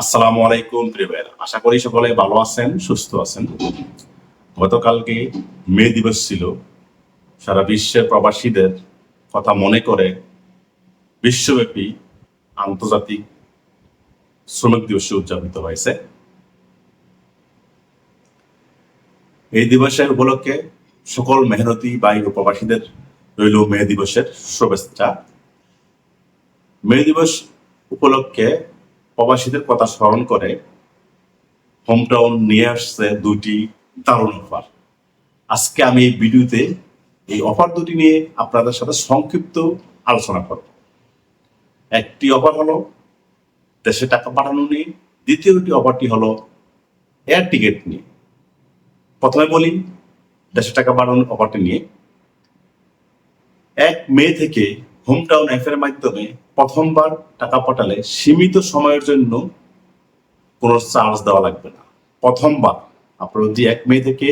আসসালামু আলাইকুম, প্রিয় ভাইয়েরা। আশা করি সকলে ভালো আছেন, সুস্থ আছেন। গতকালকে মে দিবস ছিল। সারা বিশ্বের প্রবাসীদের কথা মনে করে বিশ্বব্যাপী আন্তর্জাতিক শ্রমিক দিবস উদযাপিত হয়েছে। এই দিবসের উপলক্ষে সকল মেহনতি বাই ও প্রবাসীদের রইল মে দিবসের শুভেচ্ছা। মে দিবস উপলক্ষে প্রবাসীদের কথা স্মরণ করে হোমটাউন নিয়ে আসছে দুটি দারুণ অফার আজকে আমি এই ভিডিওতে এই অফার দুটি নিয়ে আপনাদের সাথে সংক্ষিপ্ত আলোচনা করব। একটি অফার হলো দেশে টাকা পাঠানো নিয়ে, দ্বিতীয়টি অফারটি হলো এয়ার টিকিট নিয়ে। প্রথমে বলি, দেশে টাকা পাঠানোর অফারটি নিয়ে। এক মে থেকে হোমটাউন অ্যাপের মাধ্যমে প্রথমবার টাকা পাঠালে সীমিত সময়ের জন্য কোনো চার্জ দেওয়া লাগবে না। প্রথমবার। আপনারা যদি এক মে থেকে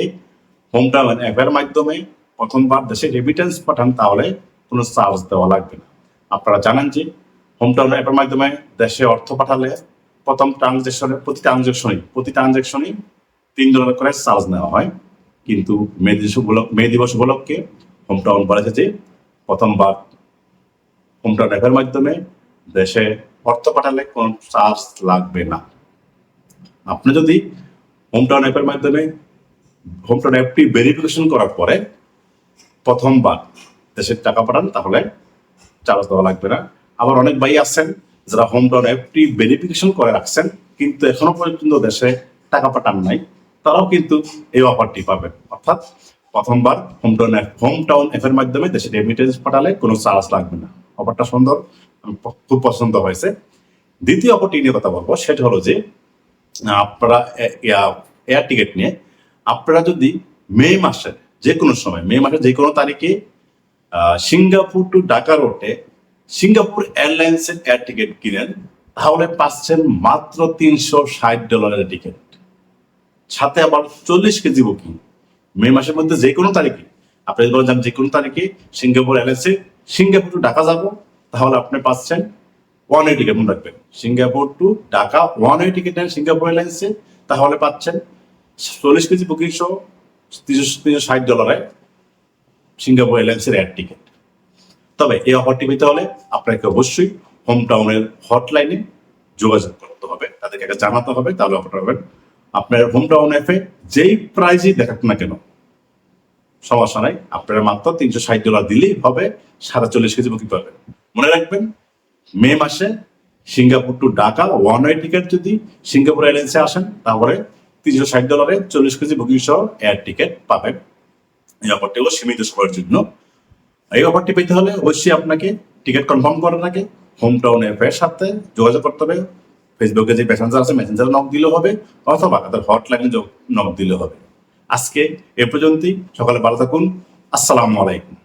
হোম হোমটাউন অ্যাপের মাধ্যমে প্রথমবার দেশে রেমিটেন্স পাঠান, তাহলে কোনো চার্জ দেওয়া লাগবে না। আপনারা জানেন যে হোম হোমটাউন অ্যাপের মাধ্যমে দেশে অর্থ পাঠালে প্রথম ট্রানজেকশনে প্রতি ট্রানজেকশনই প্রতি ট্রানজেকশনই তিন ডলার করে চার্জ নেওয়া হয়। কিন্তু মে দিবস মে দিবস উপলক্ষে হোমটাউন বলেছে যে প্রথমবার হোমটাউন অ্যাপের মাধ্যমে দেশে অর্থ পাঠালে কোনো চার্জ লাগবে না। আপনি যদি হোমটাউন অ্যাপের মাধ্যমে হোমটাউন অ্যাপটি ভেরিফিকেশন করার পরে প্রথমবার দেশের টাকা পাঠান, তাহলে চার্জ দেওয়া লাগবে না। আবার অনেক ভাই আছেন যারা হোমটাউন অ্যাপটি ভেরিফিকেশন করে রাখছেন, কিন্তু এখনও পর্যন্ত দেশে টাকা পাঠান নাই, তারাও কিন্তু এই অফারটি পাবেন। অর্থাৎ প্রথমবার হোমটাউন অ্যাপ হোমটাউন অ্যাপের মাধ্যমে দেশে রেমিটেন্স পাঠালে কোনো চার্জ লাগবে না। অফারটা সুন্দর খুব পছন্দ হয়েছে। দ্বিতীয় অফারটি নিয়ে কথা বলব, সেটা হলো যে, আপনারা এয়ার টিকিট নিয়ে, আপনারা যদি মে মাসে যে কোনো সময়, মে মাসের যে কোনো তারিখে সিঙ্গাপুর টু ঢাকা রোডে সিঙ্গাপুর এয়ারলাইন্সের এয়ার টিকিট কিনেন, তাহলে পাচ্ছেন মাত্র তিনশো ষাট ডলারের টিকিট। সাথে আবার চল্লিশ কেজি বুকিং। মে মাসের মধ্যে যে কোনো তারিখে, আপনি যে যে কোনো তারিখে সিঙ্গাপুর এয়ারলাইন্সে সিঙ্গাপুর টু ঢাকা যাব, তাহলে আপনি পাচ্ছেন ওয়ান ওয়ে টিকিট মনে রাখবেন। Singapore to Dhaka one way ticket নেন সিঙ্গাপুর এয়ারলাইন্সে তাহলে পাচ্ছেন চল্লিশ কেজি বুকিং সহ তিনশো তিনশো ষাট ডলারে সিঙ্গাপুর এয়ারলাইন্সের এয়ার টিকিট তবে এই অফারটি পেতে হলে আপনাকে অবশ্যই হোম টাউনের হটলাইনে যোগাযোগ করতে হবে। তাদেরকে জানাতে হবে, তাহলে অফারটা পাবেন। আপনার হোম টাউন অ্যাপে যেই প্রাইজই দেখাক না কেন সমস্যা নাই। আপনারা মাত্র তিনশো ষাট ডলার দিলেই হবে, সাড়ে চল্লিশ কেজি বুকিং পাবেন মনে রাখবেন, মে মাসে Singapore to Dhaka one way ticket যদি সিঙ্গাপুর এয়ারলাইন্সে আসেন তারপরে তিনশো ষাট ডলারে চল্লিশ কেজি বুকিং সহ এয়ার টিকিট পাবেন। এই অফারটি হলো সীমিত সময়ের জন্য। এই অফারটি পেতে হলে অবশ্যই আপনাকে টিকিট কনফার্ম করার আগে হোম টাউন অ্যাপের সাথে যোগাযোগ করতে হবে। ফেসবুকে যে মেসেঞ্জার আছে মেসেঞ্জার নক দিলেও হবে, অথবা তাদের হটলাইনে নক দিলেও হবে। আজকে এ পর্যন্তই। সকালে ভালো থাকুন। আসসালামু আলাইকুম।